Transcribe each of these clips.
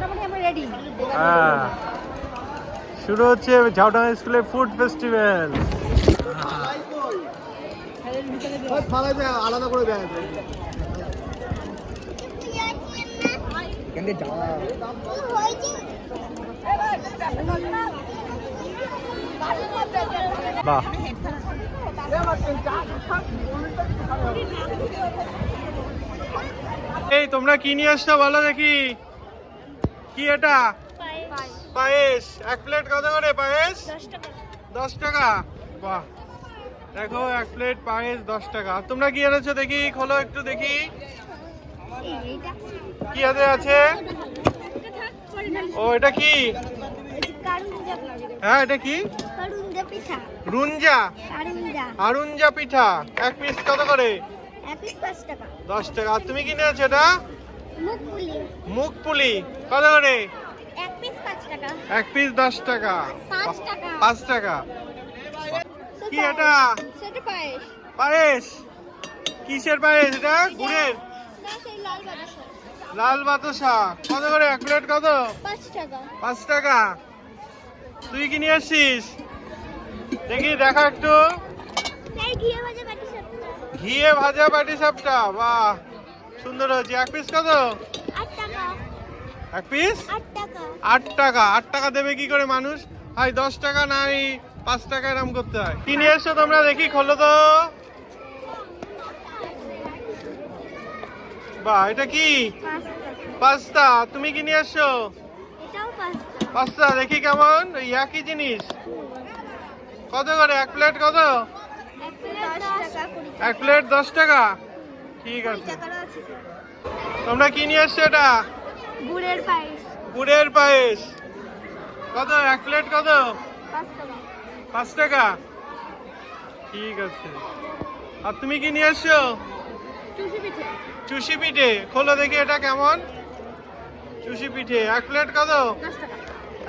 মোটামুটি আমরা রেডি হ্যাঁ। শুরু হচ্ছে ঝাউডাঙ্গা স্কুলের ফুড ফেস্টিভ্যাল। আলাদা করে বাহ। এই তোমরা কি নিয়ে আসছো বলো দেখি। কি এটা? পায়েস। এক প্লেট কত করে পায়েস? দশ টাকা। বাহ। দেখো এক প্লেট পায়েস দশ টাকা। তোমরা কি এনেছো দেখি? খোলো একটু দেখি। কি হাতে আছে? ও এটা কি? হ্যাঁ এটা কি? কারুঞ্জা আরুনজা পিঠা। এক পিস কত করে? দশ টাকা। আর তুমি কি নিয়েছো এটা? মুখ পুলি কত করে? এক পিস পাঁচ টাকা। এক পিস দশ টাকা। পাঁচ টাকা। কি এটা? সেটা পায়েস। কিসের পায়েস এটা? গুড়ের? না সেই লাল বাতাসা লাল বাতাসা। কত করে? এক প্লেট কত? পাঁচ টাকা। তুই কি নিয়ে আসছিস? দেখি দেখা একটু। ভাজা ঘিয়ে ভাজা বাটি সাপটা বাহ। সুন্দর হয়েছে। এক পিস কত? এক পিস আট টাকা। আট টাকা দেবে কি করে মানুষ? ভাই দশ টাকা নাই পাঁচ টাকা এরম করতে হয়। কি নিয়ে এসছো তোমরা? দেখি খোলো তো। বাহ এটা কি? পাস্তা। তুমি কি নিয়ে এসছো? পাস্তা দেখি কেমন। একই জিনিস। কত করে? এক প্লেট কত? এক প্লেট দশ টাকা। ঠিক আছে। তোমরা কি নিয়ে এসছো এটা? গুড়ের পায়েস। গুড়ের পায়েস। কত? এক প্লেট কত? পাঁচ টাকা। ঠিক আছে। আর তুমি কি নিয়ে এসছো চুষি পিঠে। চুষি খোলো দেখি এটা কেমন। চুষি পিঠে। এক প্লেট কত?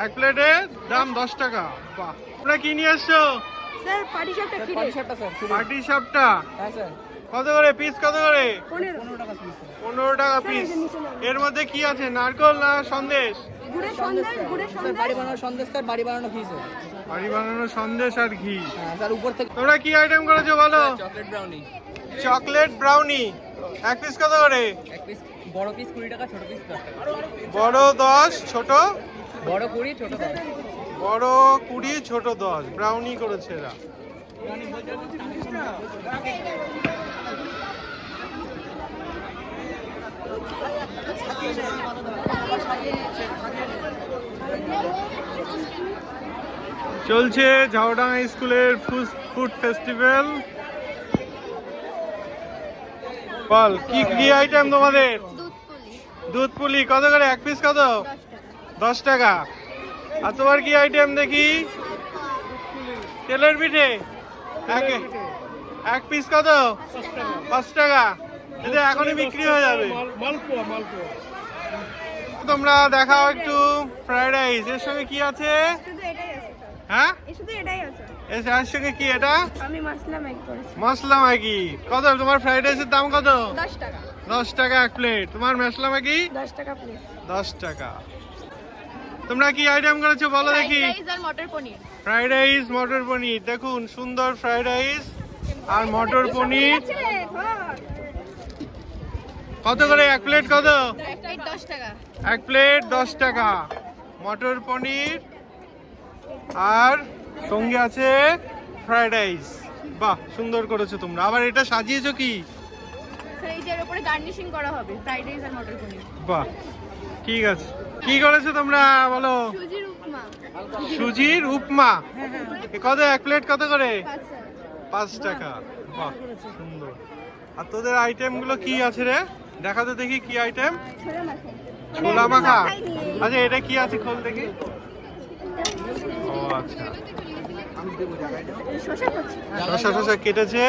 এক প্লেটের দাম দশ টাকা। বাহ। তোমরা কি নিয়ে এসছো স্যার পাটি সাপটা কত করে পিস কত করে? পনেরো। টাকা পিস এর মধ্যে কি আছে নারকল না সন্দেশ? বাড়ি বানানো সন্দেশ বাড়ি বানানো ঘি বাড়ি বানানো সন্দেশ আর ঘি। হ্যাঁ উপর থেকে তোমরা কি আইটেম করেছ বলো? চকলেট ব্রাউনি চকলেট ব্রাউনি এক পিস কত করে? এক পিস বড় পিস কুড়ি টাকা ছোট পিস দশ টাকা। বড় দশ ছোট? বড় কুড়ি ছোট দশ। বড় কুড়ি ছোট দশ। ব্রাউনি করেছে এরা। চলছে ঝাউডাঙ্গা স্কুলের ফুড ফেস্টিভ্যাল। বল কি কি আইটেম তোমাদের? দুধ পুলি কত করে? এক পিস কত? দশ টাকা। দশ টাকা আর তোমার কি আইটেম দেখি? তেলের পিঠে। এক পিস কত? পাঁচ টাকা। এটা এখনই বিক্রি হয়ে যাবে। তোমরা দেখাও একটু ফ্রাইড রাইস এর সঙ্গে কি আছে? শুধু এটাই আছে হ্যাঁ? এর সঙ্গে কি এটা? মশলা ম্যাগি। কত? তোমার ফ্রাইড রাইসের দাম কত? দশ টাকা। এক প্লেট তোমার মশলা ম্যাগি? দশ টাকা দশ টাকা। তোমরা কি আইটেম করেছ বলো দেখি। আর ফ্রাইড রাইস মটর পনির। দেখুন সুন্দর ফ্রাইড রাইস আর মটর পনির। কত করে? এক প্লেট কত? এক প্লেট দশ টাকা। মটর পনির আর সঙ্গে আছে ফ্রাইড রাইস। বাহ সুন্দর করেছ তোমরা। আবার এটা সাজিয়েছো কি? বাহ ঠিক আছে। কি করেছ তোমরা বলো? সুজির উপমা। কত? এক প্লেট কত করে? পাঁচ টাকা। বাহ সুন্দর। আর তোদের আইটেমগুলো কি আছে রে? দেখাতে দেখি কি আইটেম ছোলা মাখা। আচ্ছা এটা কি আছে খোল দেখি। ও আচ্ছা। শসা শসা কেটেছে।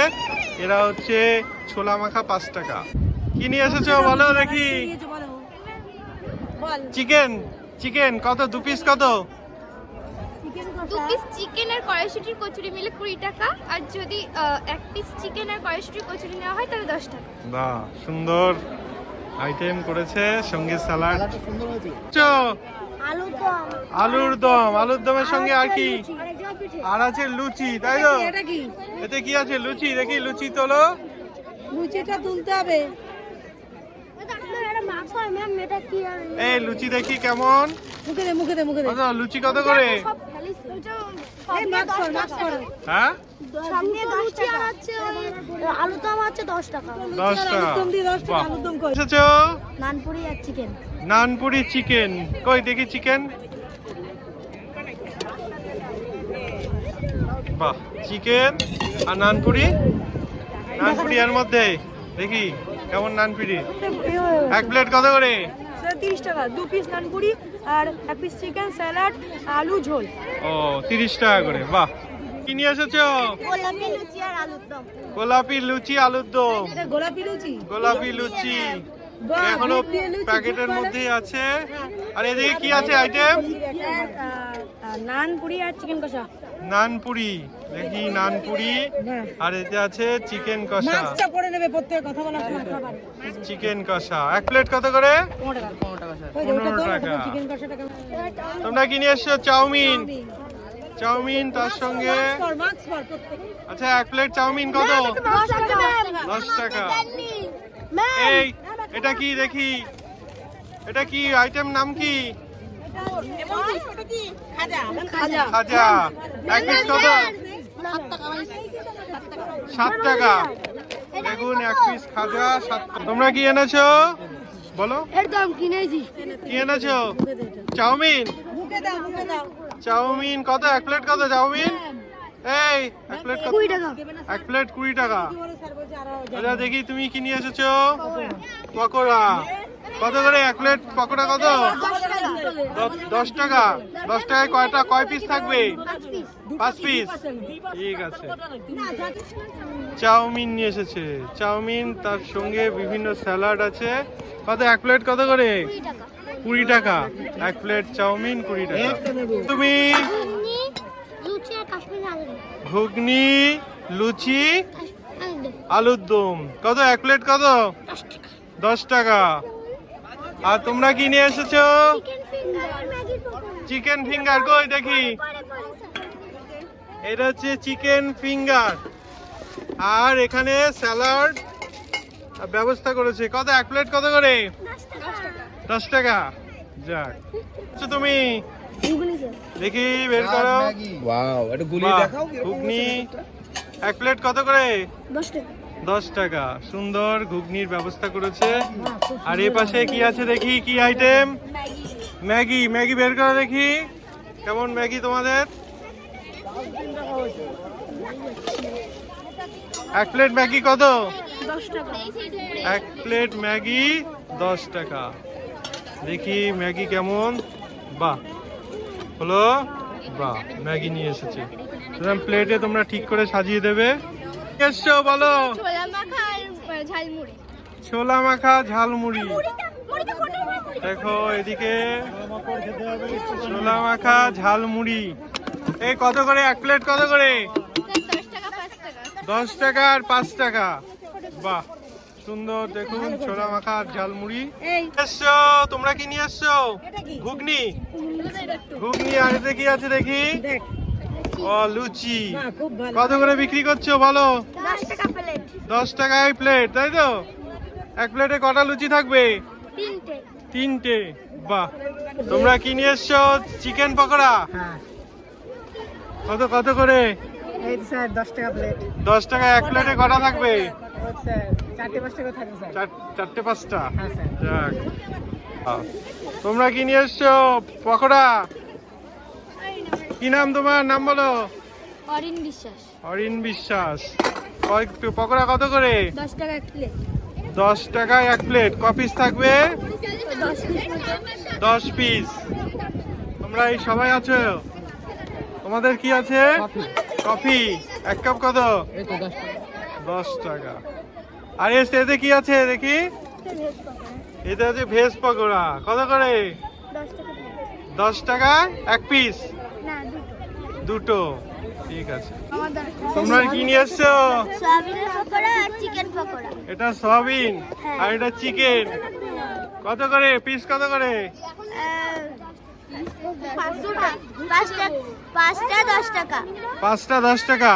এরা হচ্ছে ছোলা মাখা পাঁচ টাকা। কি নিয়ে এসেছ বলো দেখি। চিকেন চিকেন কত? দু পিস কত? দু পিস চিকেন আর কড়াইশুটির কচুরি মিলে কুড়ি টাকা। আর যদি এক পিস চিকেন আর কড়াইশুটির কচুরি নেওয়া হয় তাহলে দশ টাকা। বাহ সুন্দর আইটেম করেছে সঙ্গে স্যালাড খেলাটা সুন্দর হয়েছে। চো আলু দম। আলুর দম আলুর দমের সঙ্গে আর কি? আর আছে লুচি তাই তো? এতে কি আছে? লুচি দেখি লুচি তোলো। লুচিটা তুলতে হবে। মাছ হয় ম্যাম এটা কি আর? এই লুচি দেখি কেমন। মুখে দে মুখে দে মুখে দে। লুচি কত করে? হ্যাঁ? আছে দশ টাকা। দশ টাকা। এসেছ? নানপুরি আর চিকেন নানপুরি চিকেন কই দেখি চিকেন বাহ চিকেন আর নানপুরি? নানপুরি এর মধ্যে দেখি কেমন নানপুরি এক প্লেট কত করে? তিরিশ টাকা দু পিস নানপুরি আর এক পিস চিকেন স্যালাড আলু ঝোল। ও তিরিশ টাকা করে বাহ। কি নিয়ে এসেছ? গোলাপি লুচি আর আলুর দম। গোলাপি লুচি আলুর দম। এটা গোলাপি লুচি? গোলাপি লুচি। এখনও প্যাকেটের মধ্যেই আছে। আর এদিকে কি আছে আইটেম নান আর চিকেন কষা। নানপুরি দেখি নানপুরি। আর এতে আছে চিকেন কষা। মাছটা করে নেবে প্রত্যেক কথা বলা খাবার। চিকেন কষা। এক প্লেট কত করে? পনেরো টাকা। চিকেন কষাটা তোমরা কি নিয়ে এসছো চাউমিন? চাউমিন। তার সঙ্গে আচ্ছা এক প্লেট চাউমিন কত? দশ টাকা দশ টাকা। ম্যাম। এই এটা কি দেখি? এটা কি আইটেম নাম কি? খাজা। এক পিস কত? সাত টাকা। এক পিস খাজা সাত তোমরা কি এনেছো? বলো। কি এনেছো? চাউমিন? চাউমিন কত? এক প্লেট কত চাউমিন? এই এক প্লেট কত? এক প্লেট কুড়ি টাকা। আচ্ছা দেখি তুমি কি নিয়ে এসেছ? পকোড়া। কত করে এক প্লেট পকোড়া কত? দশ টাকা। দশ টাকায় কয়টা কয় পিস থাকবে? পাঁচ পিস ঠিক আছে। চাউমিন নিয়ে এসেছে। চাউমিন তার সঙ্গে বিভিন্ন স্যালাড আছে। কত এক প্লেট কত করে? কুড়ি টাকা। এক প্লেট চাউমিন কুড়ি টাকা। তুমি? ঘুগনি লুচি আলুর দম। কত এক প্লেট কত? দশ টাকা। আর তোমরা কি নিয়ে এসেছ? Chicken finger Maggi pakora chicken কই দেখি? এটা হচ্ছে চিকেন ফিঙ্গার আর এখানে স্যালাড ব্যবস্থা করেছে। কত এক প্লেট কত করে? দশ টাকা। যাক। আচ্ছা তুমি দেখি বের করো। ওয়াও দেখাও ঘুগনি। এক প্লেট কত করে? দশ টাকা। দশ টাকা। সুন্দর ঘুগনির ব্যবস্থা করেছে। আর এ পাশে কি আছে দেখি? কি আইটেম ম্যাগি। ম্যাগি। বের করে দেখি। কেমন ম্যাগি তোমাদের? এক প্লেট ম্যাগি কত? এক প্লেট ম্যাগি দশ টাকা। দেখি ম্যাগি কেমন। বাহ। হলো? বাহ ম্যাগি নিয়ে এসেছে। প্লেটে তোমরা ঠিক করে সাজিয়ে দেবে। এসছো বলো। ঝালমুড়ি। ছোলা মাখা ঝালমুড়ি। দেখো এদিকে ছোলা মাখা ঝালমুড়ি। এই কত করে? এক প্লেট কত করে? দশ টাকা পাঁচ টাকা। আর পাঁচ টাকা। বাহ সুন্দর। দেখুন ছোলা মাখা আর ঝালমুড়ি। এসছো? তোমরা কি নিয়ে এসছো? ঘুগনি? ঘুগনি আর এতে কি আছে দেখি? দেখ। ও লুচি। কত করে বিক্রি করছ বলো? দশ টাকা টাকায় প্লেট তাই তো? এক প্লেটে কটা লুচি থাকবে? তিনটে। তিনটে। বাহ। তোমরা কি নিয়ে এসছো? চিকেন পকোড়া? হ্যাঁ। কত কত করে? দশ টাকা এক প্লেটে কটা থাকবে? চারটে পাঁচটা হ্যাঁ তোমরা কি নিয়ে এসছো? পকোড়া? কি নাম তোমার? নাম বলো। অরিন বিশ্বাস। অরিন বিশ্বাস। কয় পকোড়া কত করে? দশ টাকা এক প্লেট। দশ টাকায় এক প্লেট। ক পিস থাকবে? দশ পিস তোমরা এই সবাই আছো? তোমাদের কি আছে? কফি। এক কাপ কত? এই তো দশ টাকা। আর এস এতে কি আছে দেখি? এতে আছে ভেজ পকোড়া। কত করে? দশ টাকা। এক পিস দুটো। ঠিক আছে। তোমরা কি নিয়ে পকোড়া এটা সয়াবিন? আর এটা চিকেন কত করে? পিস কত করে? পাঁচটা পাঁচটা দশ টাকা। পাঁচটা দশ টাকা।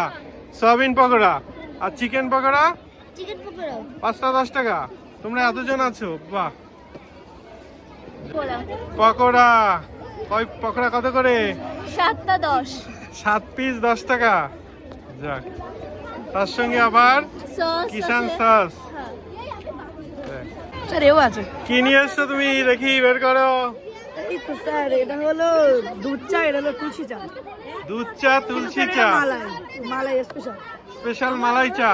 সয়াবিন পকোড়া। আর চিকেন পকোড়া? পাঁচটা দশ টাকা। তোমরা এতজন আছো? বাহ। পকোড়া। কয় পকোড়া কত করে? সাতটা দশ। সাত পিস দশ টাকা। যাক তার সঙ্গে আবার কিষান সস আছে। কি নিয়ে এসছো তুমি? দেখি বের করো। স্যার এটা হলো দুধ চা এটা হলো তুলসী চা। দুধ চা তুলসী চা। মালাই মালাই স্পেশাল স্পেশাল মালাই চা।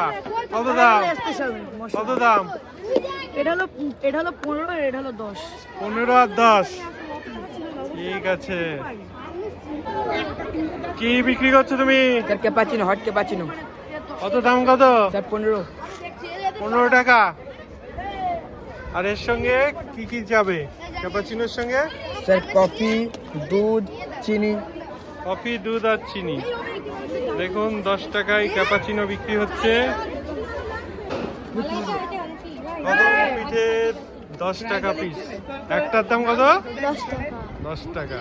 কত দাম? কত দাম? এটা হলো এটা হলো পনেরো এটা হলো দশ। পনেরো আর দশ। ঠিক আছে। কি বিক্রি করছ তুমি? স্যার ক্যাপাচিনো হট ক্যাপাচিনো কত দাম কত? স্যার পনেরো। পনেরো টাকা। আর এর সঙ্গে কি কি যাবে? ক্যাপাচিনোর সঙ্গে? স্যার কফি দুধ চিনি। কফি দুধ আর চিনি। দেখুন দশ টাকায় ক্যাপাচিনো বিক্রি হচ্ছে। কদম পিঠে দশ টাকা পিস একটার দাম কত? দশ টাকা। দশ টাকা।